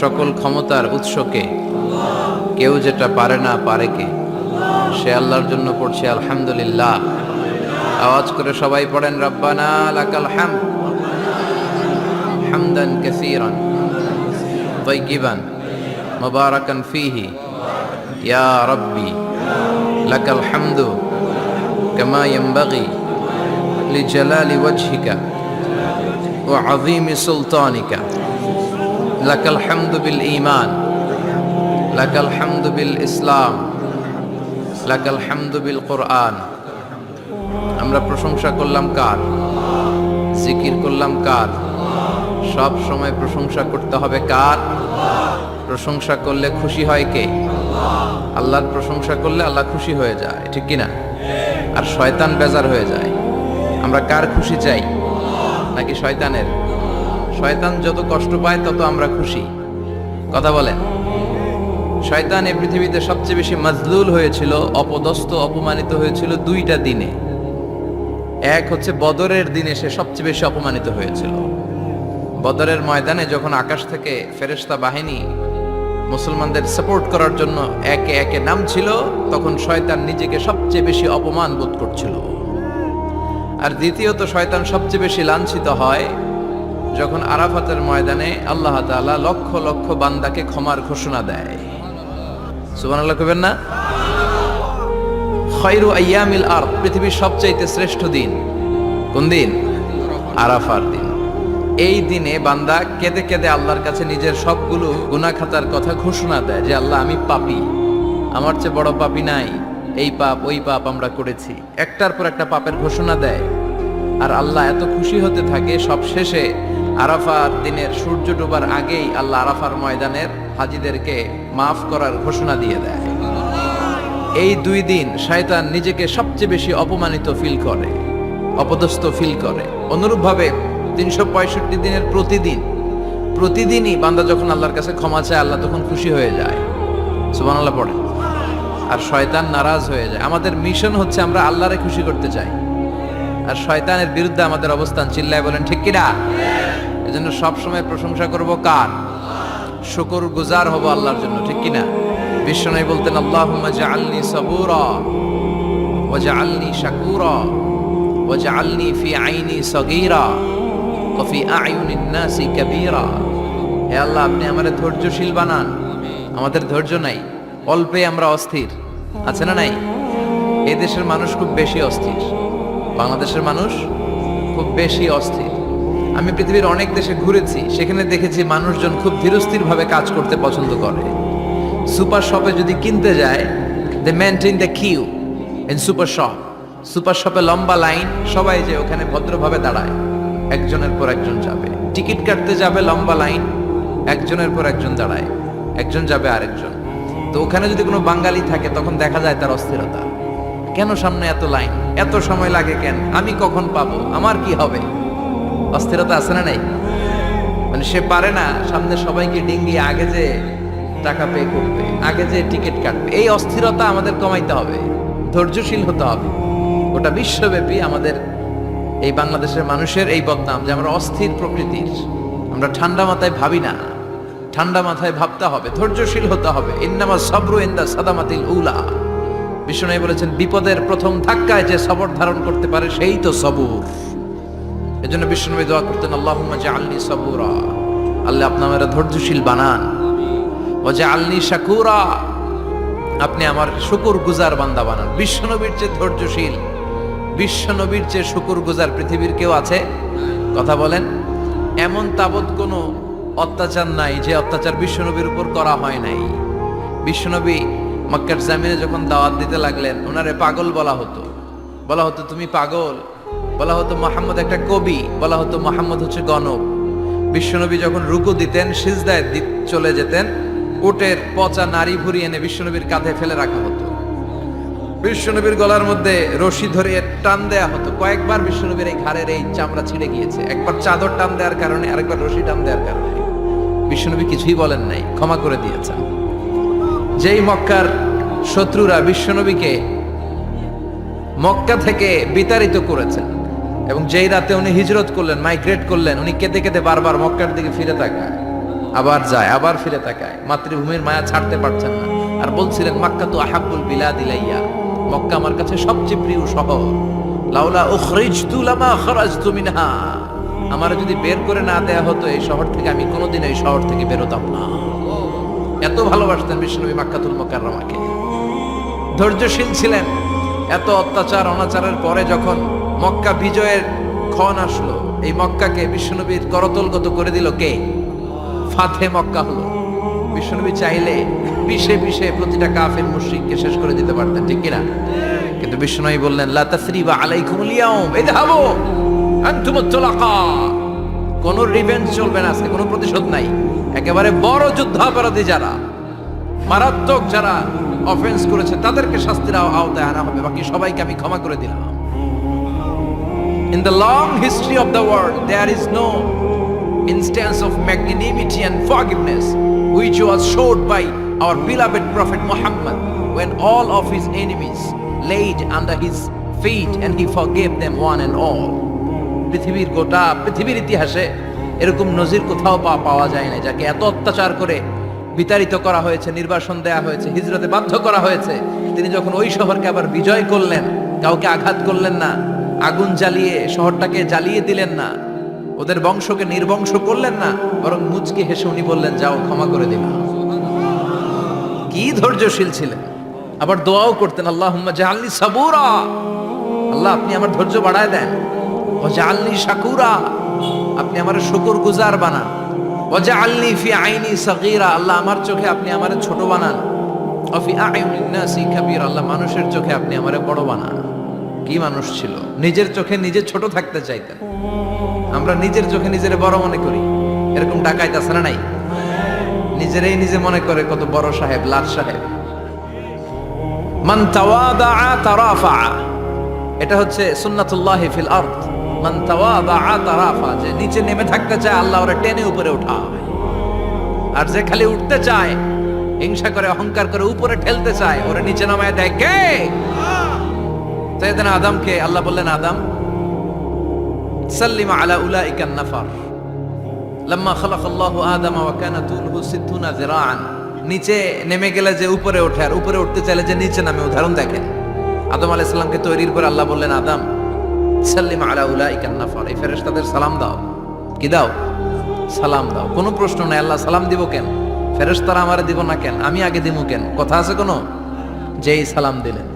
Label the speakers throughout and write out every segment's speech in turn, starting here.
Speaker 1: সকল ক্ষমতার উৎসকে। কেউ যেটা পারে না পারে কে? সে আল্লাহর জন্য পড়ছে আলহামদুলিল্লাহ। আওয়াজ করে সবাই পড়েন, রব্বানা লাকাল হামদান কাসীরান তাইয়িবান মুবারাকান ফিহি ইয়া রব্বি লাকাল হামদু কামা ইয়ানবাগি লিজালালি ওয়াজহিকা ওয়া আযীমি সুলতানিকা লাকাল হামদুবিল ইমান লাকাল হামদুবিল ইসলাম, লাকাল হামদুবিল কোরআন। আমরা প্রশংসা করলাম কার? জিকির করলাম কার? সব সময় প্রশংসা করতে হবে কার? প্রশংসা করলে খুশি হয় কে? আল্লাহর প্রশংসা করলে আল্লাহ খুশি হয়ে যায়, ঠিক কিনা আর শয়তান বেজার হয়ে যায়। আমরা কার খুশি চাই? নাকি শয়তানের? শয়তান যত কষ্ট পায়, তত আমরা খুশি। কথা বলেন। শয়তান এই পৃথিবীতে সবচেয়ে বেশি মজলুল হয়েছিল, অপদস্থ, অপমানিত হয়েছিল দুইটা দিনে। এক হচ্ছে বদরের দিনে সে সবচেয়ে বেশি অপমানিত হয়েছিল। বদরের ময়দানে যখন আকাশ থেকে ফেরেশতা বাহিনী মুসলমানদের সাপোর্ট করার জন্য একে একে নাম ছিল তখন শয়তান নিজেকে সবচেয়ে বেশি অপমান বোধ করছিল। আর দ্বিতীয়ত, শয়তান সবচেয়ে বেশি লাঞ্ছিত হয় যখন আরাফাতের ময়দানে আল্লাহ তাআলা লক্ষ লক্ষ বান্দাকে ক্ষমার ঘোষণা দেয়। সুবহানাল্লাহ কইবেন না? খয়রু আইয়ামিল আর পৃথিবীর সবচাইতে শ্রেষ্ঠ দিন। কোন দিন? আরাফার দিন। এই দিনে বান্দা কেঁদে কেঁদে আল্লাহর কাছে নিজের সবগুলো গুনাহ খাতার কথা ঘোষণা দেয় যে, আল্লাহ, আমি পাপি। আমার চেয়ে বড় পাপী নাই। এই পাপ, ওই পাপ আমরা করেছি। একটার পর একটা পাপের ঘোষণা দেয়। আর আল্লাহ এত খুশি হতে থাকে সব শেষে আরাফার দিনের সূর্য ডোবার আগেই আল্লাহ আরাফার ময়দানের হাজিদেরকে মাফ করার ঘোষণা দিয়ে দেয়। এই দুই দিন শয়তান নিজেকে সবচেয়ে বেশি অপমানিত ফিল করে, অপদস্থ ফিল করে। অনুরূপভাবে তিনশো পঁয়ষট্টি দিনের প্রতিদিন, প্রতিদিনই বান্দা যখন আল্লাহর কাছে ক্ষমা চায়, আল্লাহ তখন খুশি হয়ে যায়। সুবান আল্লাহ পড়ে আর শয়তান নারাজ হয়ে যায়। আমাদের মিশন হচ্ছে আমরা আল্লাহরে খুশি করতে চাই। আর শয়তানের বিরুদ্ধে আমাদের অবস্থান চিল্লায় বলেন, ঠিক কিনা? এজন্য সবসময় প্রশংসা করব কার? শুকর গুজার হব আল্লাহর জন্য, ঠিক কিনা? বিশ্বনবী বলতেন, আল্লাহুম্মা জাআলনি সাবুরা ওয়া জাআলনি শাকুরা ওয়া জাআলনি ফি আইনি সগীরা ওয়া ফি আয়ুনিন নাসি কাবীরা। হে আল্লাহ, আপনি আমারে ধৈর্যশীল বানান। আমাদের ধৈর্য নাই অল্পে আমরা অস্থির। আছে না নাই? এই দেশের মানুষ খুব বেশি অস্থির। বাংলাদেশের মানুষ খুব বেশি অস্থির। আমি পৃথিবীর অনেক দেশে ঘুরেছি, সেখানে দেখেছি মানুষজন খুব ধীরস্থিরভাবে কাজ করতে পছন্দ করে। সুপার শপে যদি কিনতে যায় they maintain the queue in super shop super শপে লম্বা লাইন, সবাই যে ওখানে ভদ্রভাবে দাঁড়ায়। একজনের পর একজন যাবে। টিকিট কাটতে যাবে লম্বা লাইন, একজনের পর একজন দাঁড়ায়। একজন যাবে আরেকজন। তো ওখানে যদি কোনো বাঙালি থাকে, তখন দেখা যায় তার অস্থিরতা। কেন সামনে এত লাইন? এত সময় লাগে কেন? আমি কখন পাবো? আমার কি হবে? অস্থিরতা আছে না নাই? মানে সে পারে না, সামনে সবাইকে ডিঙ্গি আগে যে টাকা পে করবে, আগে যে টিকিট কাটবে, এই অস্থিরতা আমাদের কমাইতে হবে, ধৈর্যশীল হতে হবে। গোটা বিশ্বব্যাপী আমাদের এই বাংলাদেশের মানুষের এই বদনাম যে আমরা অস্থির প্রকৃতির, আমরা ঠান্ডা মাথায় ভাবি না, ঠান্ডা মাথায় ভাবতে হবে, ধৈর্যশীল হতে হবে। ইন্নামা সবরু ইন্দা সাদামাতিল উলা। বিষ্ণু বলেছেন, বিপদের প্রথম ধাক্কায় যে সবর ধারণ করতে পারে, সেই তো সবুর। এজন্য বিষ্ণুনবী দোয়া করতেন, আল্লাহুম্মা জাআলনি সাবুরা। আল্লাহ আপনি আমারে ধৈর্যশীল বানান। ও জাআলনি শাকুরা। আপনি আমার শুকুর গুজার বান্দা বানান। বিশ্বনবীর চেয়ে ধৈর্যশীল বিশ্বনবীর চেয়ে শুকুর গুজার পৃথিবীর কেউ আছে? কথা বলেন। এমন তাবৎ কোনো অত্যাচার নাই যে অত্যাচার বিশ্বনবীর উপর করা হয় নাই। বিশ্বনবী মক্কার জামিনে যখন দাওয়াত দিতে লাগলেন, ওনারে পাগল বলা হতো। বলা হতো, তুমি পাগল বলা হতো মোহাম্মদ একটা কবি, বলা হতো মোহাম্মদ হচ্ছে গণক। বিশ্বনবী যখন রুকু দিতেন, সিজদায় চলে যেতেন, উটের পচা নারী ভুরি এনে বিশ্বনবীর কাঁধে ফেলে রাখা হতো। বিশ্বনবীর গলার মধ্যে রশি ধরে টান দেয়া হতো। কয়েকবার বিশ্বনবীর এই ঘাড়ের এই চামড়া ছিঁড়ে গিয়েছে। একবার চাদর টান দেওয়ার কারণে, আরেকবার রশি টান দেওয়ার কারণে। বিশ্বনবী কিছুই বলেন নাই, ক্ষমা করে দিয়েছেন। যেই মক্কার শত্রুরা বিশ্বনবীকে মক্কা থেকে বিতাড়িত করেছেন এবং যেই রাতে উনি হিজরত করলেন মাইগ্রেট করলেন, উনি কেঁদে কেঁদে বারবার মক্কার দিকে ফিরে তাকায়। আবার যায়, আবার ফিরে তাকায়। মাতৃভূমির মায়া ছাড়তে পারছেন না। আর বলছিলেন, মাক্কা তো আহাবুল বিলা দিলাইয়া মক্কা আমার কাছে সবচেয়ে প্রিয় শহর। লাউলা উখরিজতু লামা খরাজতু মিনহা। আমার যদি বের করে না দেয়া হতো, এই শহর থেকে আমি কোনোদিন এই শহর থেকে বেরোতাম না। এত ভালোবাসতেন বিষ্ণুনবী মাক্কাতুল মোকাররমাকে। ধৈর্যশীল ছিলেন। এত অত্যাচার, অনাচারের পরে যখন মক্কা বিজয়ের ক্ষণ আসলো। এই মক্কাকে বিশ্বনবীর করতলগত করে দিল কে? ফাতে মক্কা হলো। বিশ্বনবী চাইলে পিষে পিষে প্রতিটা কাফের মুশরিককে শেষ করে দিতে পারতেন, ঠিক কিনা? কিন্তু বিশ্বনবী বললেন, লা তাসরিবা আলাইকুমুল ইয়াউম, ইযহাবু আনতুমুত তুলাকা। কোনো রিভেঞ্জ চলবে না আজকে, কোনো প্রতিশোধ নাই। একেবারে বড় যুদ্ধাপরাধী যারা, মারাত্মক যারা অফেন্স করেছে, তাদেরকে শাস্তির আও- আওতায় আনা হবে। বাকি সবাইকে আমি ক্ষমা করে দিলাম। In the long history of the world, there is no instance of magnanimity and forgiveness which was showed by our beloved Prophet Muhammad when all of his enemies laid under his feet and he forgave them one and all. পৃথিবীর গোটা পৃথিবীর ইতিহাসে এরকম নজির কোথাও পাওয়া যায় না যাকে এত অত্যাচার করে বিতাড়িত করা হয়েছে নির্বাসন দেয়া হয়েছে হিজরতে বাধ্য করা হয়েছে তিনি যখন ওই শহরকে আবার বিজয় করলেন কাউকে আঘাত করলেন না আগুন জ্বালিয়ে শহরটাকে জ্বালিয়ে দিলেন না। ওদের বংশকে নির্বংশ করলেন না, বরং মুচকি হেসে উনি বললেন, যাও, ক্ষমা করে দিলাম কি ধৈর্যশীল ছিলেন। আবার দোয়াও করতেন আল্লাহ জাহাল্লি সাবুরা। আল্লাহ, আপনি আমার ধৈর্য বাড়ায় দেন। ও জাহাল্লি শাকুরা। আপনি আমার শুকুর গুজার বানান। ও জাহাল্লি ফি আইনি সাগীরা। আল্লাহ, আমার চোখে আপনি আমার ছোট বানান। অফি আইউনিন নাসি কাবীর। আল্লাহ, মানুষের চোখে আপনি আমারে বড় বানান। কি মানুষ ছিল? নিজের চোখে নিজে ছোট থাকতে চাইতেন। আমরা নিজের চোখে নিজের বড় মনে করি। এরকম ডাকাইত আছে না নাই? নিজেরাই নিজে মনে করে কত বড় সাহেব লাট সাহেব। মান তাওয়াদা তারাফা। এটা হচ্ছে সুন্নাতুল্লাহ ফিল আরদ। মান তাওয়াদা তারাফা। যে নিচে নেমে থাকতে চায়, আল্লাহ ওরা টেনে উপরে উঠায় আর যে খালি উঠতে চায়, হিংসা করে, অহংকার করে উপরে ঠেলতে চায়, ওরা নিচে নামায় দেয় কে? সৈয়দনা আদমকে আল্লাহ বললেন, আদম, সাল্লিমা আলা উলাইকা নাফার। লাম্মা খালাকাল্লাহু আদামা ওয়া কানা তুলহু সিদ্দুনা যিরাআন। নিচে নেমে গেলে যে উপরে ওঠে, আর উপরে উঠতে চাইলে যে নিচে নামে, উদাহরণ দেখেন। আদম আলাইহিস সালামকে তৈরির পর আল্লাহ বললেন, আদম, সাল্লিম আলা উলাইকা নাফার। এই ফেরেশতাদের সালাম দাও। কি দাও? সালাম দাও। কোনো প্রশ্ন নাই, আল্লাহ সালাম দিব কেন? ফেরেশতারা আমারে দিব না কেন? আমি আগে দিব কেন? কথা আছে কোনো? যেই সালাম দিলেন।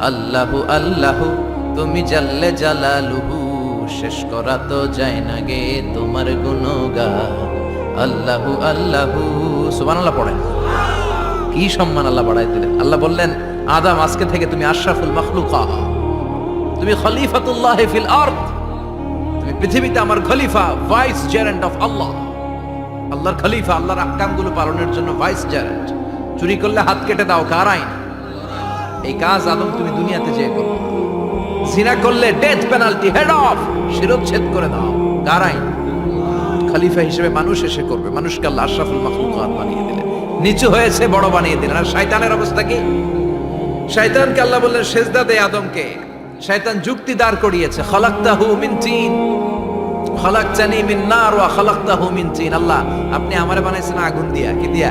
Speaker 1: আল্লাহু আল্লাহু, তুমি জাল্লে জালালুহু, শেষ করা তো যায় না গে তোমার গুণগা আল্লাহু আল্লাহু, সুবহানাল্লাহ পড়েন কি সম্মান আল্লাহ বাড়াই দিলেন। আল্লাহ বললেন, আদম, আজকে থেকে তুমি আশরাফুল মখলুকা। তুমি খলিফাতুল্লাহ ফিল আরদ। তুমি পৃথিবীতে আমার খলিফা, ভাইস জেরেন্ট অফ আল্লাহ। আল্লাহর খলিফা, আল্লাহর আহকামগুলো পালনের জন্য ভাইস জেরেন্ট চুরি করলে হাত কেটে দাও, কার আইন? এই কাজ আদম তুমি দুনিয়াতে যেয়ে করো। জিনা করলে ডেথ পেনাল্টি হেড অফ শিরোচ্ছেদ করে দাও। আইন খলিফা হিসেবে মানুষ এসে করবে। মানুষকে আল্লাহ আশরাফুল মাখলুকাত বানিয়ে দিলেন। নিচু হয়েছে, বড় বানিয়ে দিলেন। আর শয়তানের অবস্থা কি? শয়তানকে আল্লাহ বললেন, সেজদা দে আদমকে। শয়তান যুক্তি দাঁড় করিয়েছে, খলাক্তাহু মিন তিন। খলাকতানি মিন নার ওয়া খলাকতাহু মিন তিন। আল্লাহ, আপনি আমারে বানাইছেন আগুন দিয়া। কি দিয়া?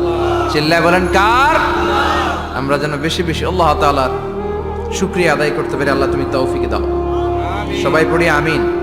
Speaker 1: চিল্লায় বলেন, কার? আমরা যেন বেশি বেশি আল্লাহ তালার শুক্রিয়া আদায় করতে পারি। আল্লাহ তুমি তৌফিক দাও। সবাই পড়ি, আমিন।